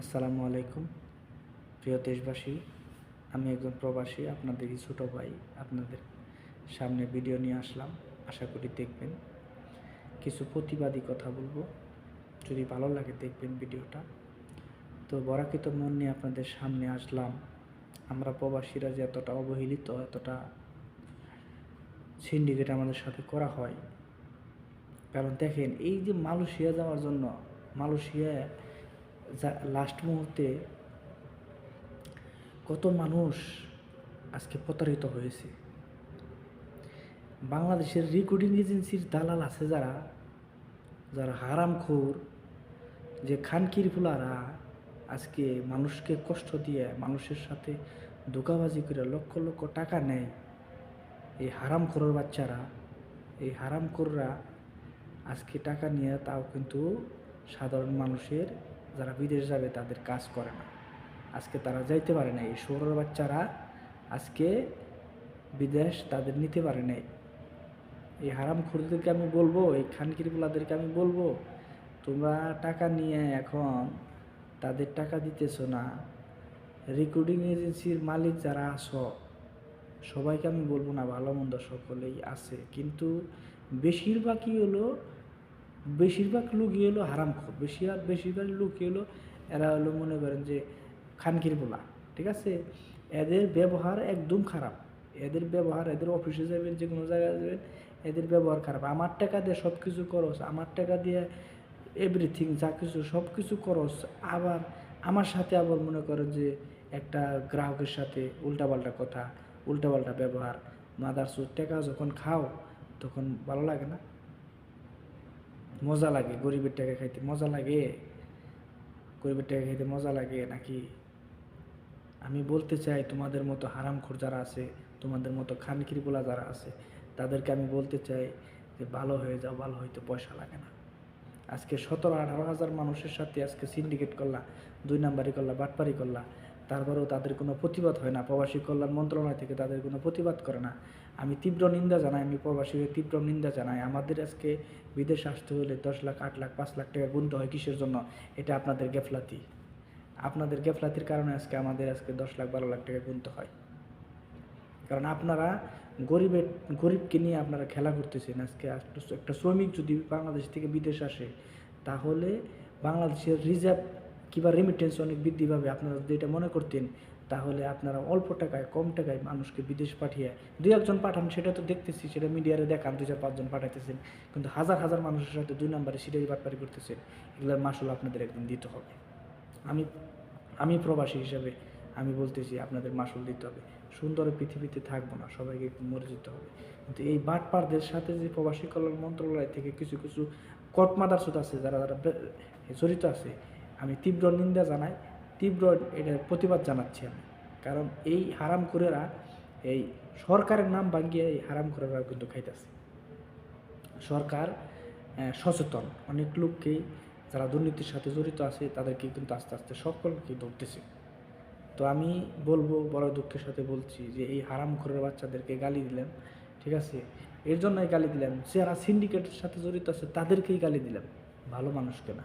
আসসালামু আলাইকুম। প্রিয় দেশবাসী, আমি একজন প্রবাসী আপনাদেরই ছোটো ভাই আপনাদের সামনে ভিডিও নিয়ে আসলাম। আশা করি দেখবেন। কিছু প্রতিবাদী কথা বলব। যদি ভালো লাগে দেখবেন ভিডিওটা। তো বরাকিত মন নিয়ে আপনাদের সামনে আসলাম। আমরা প্রবাসীরা যে এতটা অবহেলিত, এতটা সিন্ডিকেট আমাদের সাথে করা হয়। কারণ দেখেন, এই যে মালয়েশিয়া যাওয়ার জন্য মালয়েশিয়া লাস্ট মুহূর্তে কত মানুষ আজকে প্রতারিত হয়েছে। বাংলাদেশের রিক্রুটিং এজেন্সির দালাল আছে যারা যারা হারামখোর, যে খানকির ফুলারা আজকে মানুষকে কষ্ট দিয়ে, মানুষের সাথে ধোকাবাজি করে লক্ষ লক্ষ টাকা নেয়। এই হারামখোরের বাচ্চারা, এই হারামখোররা আজকে টাকা নিয়ে তাও কিন্তু সাধারণ মানুষের যারা বিদেশ যাবে তাদের কাজ করে না। আজকে তারা যাইতে পারে না এই সৌরের বাচ্চারা আজকে বিদেশ তাদের নিতে পারে নাই। এই হারাম খুরদেরকে আমি বলব, এই খানকিরগুলাদেরকে আমি বলব, তোমরা টাকা নিয়ে এখন তাদের টাকা দিতেছো না। রিক্রুটিং এজেন্সির মালিক যারা আছো, সবাইকে আমি বলব না, ভালো মন্দ সকলেই আছে। কিন্তু বেশিরভাগই হলো বেশিরভাগ লোকই হলো হারামখোর বেশি আর বেশিরভাগ লোকই হলো, এরা হলো মনে করেন যে খানকির বলা, ঠিক আছে? এদের ব্যবহার একদম খারাপ। এদের ব্যবহার, এদের অফিসে যাবেন যে কোনো জায়গায় যাবেন, এদের ব্যবহার খারাপ। আমার টাকা দিয়ে সব কিছু করস আমার টাকা দিয়ে এভরিথিং যা কিছু সব কিছু করস আবার আমার সাথে আবার মনে করেন যে একটা গ্রাহকের সাথে উল্টাপাল্টা কথা, উল্টাপাল্টা ব্যবহার মাদার টাকা যখন খাও, তখন ভালো লাগে না। মজা লাগে, গরিবের টাকা খাইতে মজা লাগে। গরিবের টাকা খাইতে মজা লাগে নাকি? আমি বলতে চাই, তোমাদের মতো হারামখোর যারা আছে, তোমাদের মতো খানকিরগুলা যারা আছে, তাদেরকে আমি বলতে চাই যে ভালো হয়ে যাও, ভালো হইতে পয়সা লাগে না। আজকে সতেরো, আঠারো হাজার মানুষের সাথে আজকে সিন্ডিকেট করলা, দুই নাম্বারি করলা, বাটপারি করলা, তারপরেও তাদের কোনো প্রতিবাদ হয় না। প্রবাসী কল্যাণ মন্ত্রণালয় থেকে তাদের কোনো প্রতিবাদ করে না। আমি তীব্র নিন্দা জানাই, আমি প্রবাসীদের তীব্র নিন্দা জানাই। আমাদের আজকে বিদেশে আসতে হলে দশ লাখ, আট লাখ, পাঁচ লাখ টাকা গুনতে হয় কিসের জন্য? এটা আপনাদের গেফলাতি। আপনাদের গেফলাতির কারণে আজকে আমাদের আজকে দশ লাখ, বারো লাখ টাকা গুনতে হয়। কারণ আপনারা গরিবের, গরিবকে নিয়ে আপনারা খেলা করতেছেন আজকে। একটা শ্রমিক যদি বাংলাদেশ থেকে বিদেশ আসে, তাহলে বাংলাদেশের রিজার্ভ কিংবা রেমিটেন্স অনেক বৃদ্ধি পাবে আপনারা যদি এটা মনে করতেন তাহলে আপনারা অল্প টাকায় কম টাকায় মানুষকে বিদেশ পাঠিয়ে দু একজন পাঠান সেটা তো দেখতেছি সেটা মিডিয়ারে দেখান দু চার পাঁচজন পাঠাইতেছেন কিন্তু হাজার হাজার মানুষের সাথে দুই নম্বরে সিটাই বাটপারি করতেছেন এগুলোর মাসুল আপনাদের একদিন দিতে হবে আমি আমি প্রবাসী হিসাবে আমি বলতেছি আপনাদের মাসুল দিতে হবে সুন্দর পৃথিবীতে থাকব না সবাইকে একটু মরে যেতে হবে কিন্তু এই বাটপারদের সাথে যে প্রবাসী কল্যাণ মন্ত্রণালয় থেকে কিছু কিছু কটমাদারসুদ আছে যারা যারা জড়িত আছে আমি তীব্র নিন্দা জানাই, তীব্র এটা প্রতিবাদ জানাচ্ছি আমি। কারণ এই হারাম করেরা এই সরকারের নাম ভাঙিয়ে এই হারাম করেরা কিন্তু খাইতেছে। সরকার সচেতন। অনেক লোককেই যারা দুর্নীতির সাথে জড়িত আছে, তাদেরকে কিন্তু আস্তে আস্তে সকলকে ধরতেছে। তো আমি বলব, বড় দুঃখের সাথে বলছি যে এই হারাম ঘরের বাচ্চাদেরকে গালি দিলাম, ঠিক আছে? এর জন্যই গালি দিলাম। যারা সিন্ডিকেটের সাথে জড়িত আছে, তাদেরকেই গালি দিলাম। ভালো মানুষকে না।